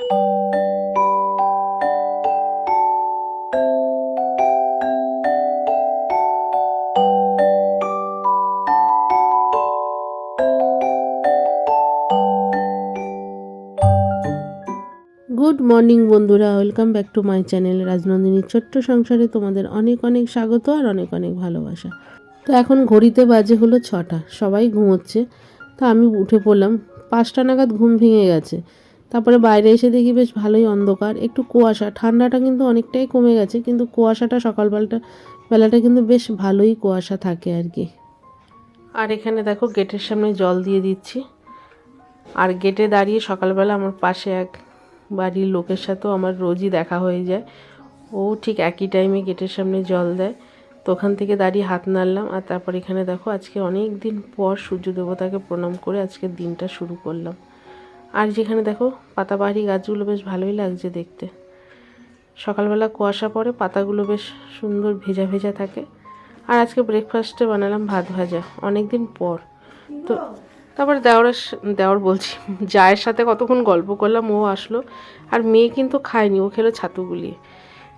Good morning বন্ধুরা, welcome back to my channel রাজনন্দিনীর ছোট্ট সংসারে। তোমাদের অনেক অনেক স্বাগত আর অনেক অনেক ভালোবাসা। তো এখন ঘড়িতে বাজে হলো ছটা, সবাই ঘুমোচ্ছে। তো আমি উঠে পড়লাম, পাঁচটা নাগাদ ঘুম ভেঙে গেছে। তারপরে বাইরে এসে দেখি বেশ ভালোই অন্ধকার। একটু কুয়াশা। ঠান্ডাটা কিন্তু অনেকটাই কমে গেছে, কিন্তু কুয়াশাটা সকালবেলাটা, বেলাটা কিন্তু বেশ ভালোই কুয়াশা থাকে আর কি। আর এখানে দেখো গেটের সামনে জল দিয়ে দিচ্ছি। আর গেটে দাঁড়িয়ে সকালবেলা আমার পাশে এক বাড়ির লোকের সাথেও আমার রোজই দেখা হয়ে যায়। ও ঠিক একই টাইমে গেটের সামনে জল দেয়। তো ওখান থেকে দাঁড়িয়ে হাত নাড়লাম আর তারপর এখানে দেখো আজকে অনেক দিন পর সূর্য দেবতাকে প্রণাম করে আজকের দিনটা শুরু করলাম। আর যেখানে দেখো পাতাবাহারি গাছগুলো বেশ ভালোই লাগছে দেখতে। সকালবেলা কুয়াশা পড়ে, পাতাগুলো বেশ সুন্দর ভেজা ভেজা থাকে। আর আজকে ব্রেকফাস্টে বানালাম ভাত ভাজা অনেক দিন পর। তো তারপর দেওরের স- দেওর বলছি, জায়ের সাথে কতক্ষণ গল্প করলাম, ও আসলো। আর মেয়ে কিন্তু খায়নি, ও খেলো ছাতু গুলিয়ে।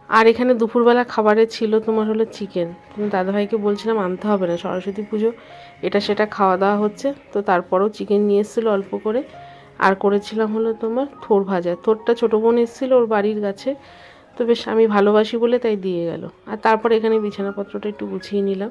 আর এখানে দুপুরবেলা খাবারে ছিল তোমার হলো চিকেন তুমি দাদাভাইকে বলছিলাম, আনতে হবে না, সরস্বতী পুজো, এটা সেটা খাওয়া দাওয়া হচ্ছে। তো তারপরেও চিকেন নিয়ে এসেছিল অল্প করে। আর করেছিলাম হলো তোমার থোর ভাজা। থোরটা ছোটো বোন এসেছিল ওর বাড়ির কাছে, তো বেশ আমি ভালোবাসি বলে তাই দিয়ে গেল। আর তারপর এখানে বিছানাপত্রটা একটু গুছিয়ে নিলাম।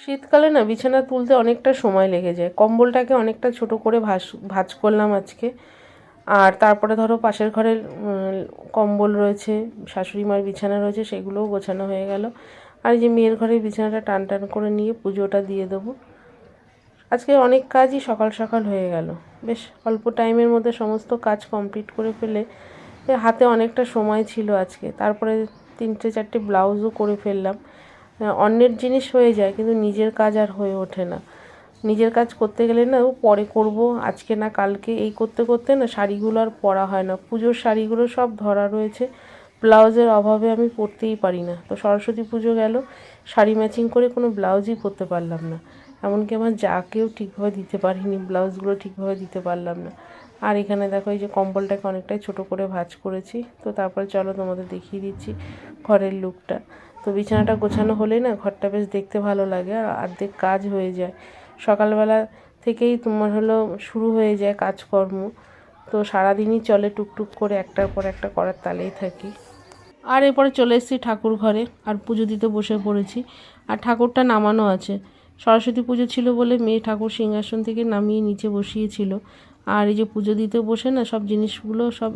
শীতকালে না বিছানা তুলতে অনেকটা সময় লেগে যায়। কম্বলটাকে অনেকটা ছোট করে ভাস, ভাঁজ করলাম আজকে। আর তারপরে ধরো পাশের ঘরের কম্বল রয়েছে শাশুড়ি মার বিছানা রয়েছে, সেগুলোও গোছানো হয়ে গেল। আর যে মেয়ের ঘরের বিছানাটা টান টান করে নিয়ে পুজোটা দিয়ে দেবো। আজকে অনেক কাজই সকাল সকাল হয়ে গেল। বেশ অল্প টাইমের মধ্যে সমস্ত কাজ কমপ্লিট করে ফেলে হাতে অনেকটা সময় ছিল আজকে। তারপরে তিনটে চারটে ব্লাউজও করে ফেললাম। অন্যের জিনিস হয়ে যায়, কিন্তু নিজের কাজ আর হয়ে ওঠে না। নিজের কাজ করতে গেলে না পরে করব, আজকে না কালকে এই করতে করতে না শাড়িগুলো আর পরা হয় না। পুজোর শাড়িগুলো সব ধরা রয়েছে, ব্লাউজের অভাবে আমি পরতেই পারি না। তো সরস্বতী পুজো গেল, শাড়ি ম্যাচিং করে কোনো ব্লাউজই পরতে পারলাম না। এমনকি আমার যাকেও ঠিকভাবে দিতে পারিনি, ব্লাউজগুলো ঠিকভাবে দিতে পারলাম না। আর এখানে দেখো এই যে কম্বলটাকে অনেকটাই ছোট করে ভাঁজ করেছি। তো তারপরে চলো তোমাদের দেখিয়ে দিচ্ছি ঘরের লুকটা। তো বিছানাটা গোছানো হলেই না ঘরটা বেশ দেখতে ভালো লাগে আর অর্ধেক কাজ হয়ে যায়। সকালবেলা থেকেই তোমার হলো শুরু হয়ে যায় কাজকর্ম। তো সারাদিনই চলে টুকটুক করে একটার পর একটা করার তালেই থাকি। আর এরপরে চলে এসেছি ঠাকুর ঘরে আর পুজো দিতে বসে পড়েছি। আর ঠাকুরটা নামানো আছে। সরস্বতী পুজো ছিল বলে মেয়ে ঠাকুর সিংহাসন থেকে নামিয়ে নিচে বসিয়েছিল। আর এই যে পুজো দিতে বসে না সব জিনিসগুলো সব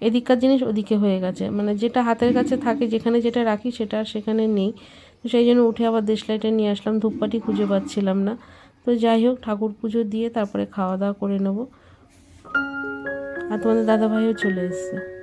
এদিককার জিনিস ওদিকে হয়ে গেছে। মানে যেটা হাতের কাছে থাকে, যেখানে যেটা রাখি সেটা আর সেখানে নেই। তো সেই জন্য উঠে আবার দেশলাইটা নিয়ে আসলাম ধূপপাটি খুঁজে পাচ্ছিলাম না। তো যাই হোক, ঠাকুর পুজো দিয়ে তারপরে খাওয়া দাওয়া করে নেব। আর তোমাদের দাদাভাইও চলে এসছে।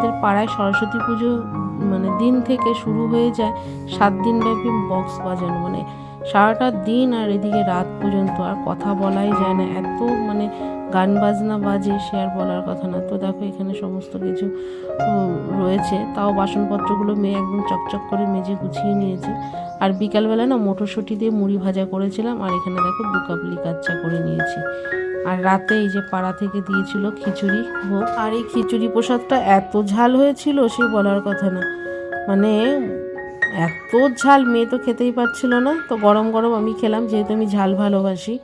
আমাদের পাড়ায় সরস্বতী পুজো মানে দিন থেকে শুরু হয়ে যায় সাত দিন ব্যাপী বক্স বাজানো। মানে সারাটা দিন আর এদিকে রাত পর্যন্ত আর কথা বলাই যায় না। এত মানে গান বাজনা বাজে, সে আর বলার কথা না। তো দেখো এখানে সমস্ত কিছু রয়েছে। তাও বাসনপত্রগুলো মেয়ে একদম চকচক করে মেজে গুছিয়ে নিয়েছে। আর বিকালবেলা না মটরশুঁটি দিয়ে মুড়ি ভাজা করেছিলাম। আর এখানে দেখো দু কাপ করে নিয়েছি। আর রাতে এই যে পাড়া থেকে দিয়েছিল খিচুড়ি ভোগ আর এই খিচুড়ি প্রসাদটা এত ঝাল হয়েছিল সে বলার কথা না। মানে এত ঝাল, মেয়ে তো খেতেই পারছিল না। তো গরম গরম আমি খেলাম, যেহেতু আমি ঝাল ভালোবাসি।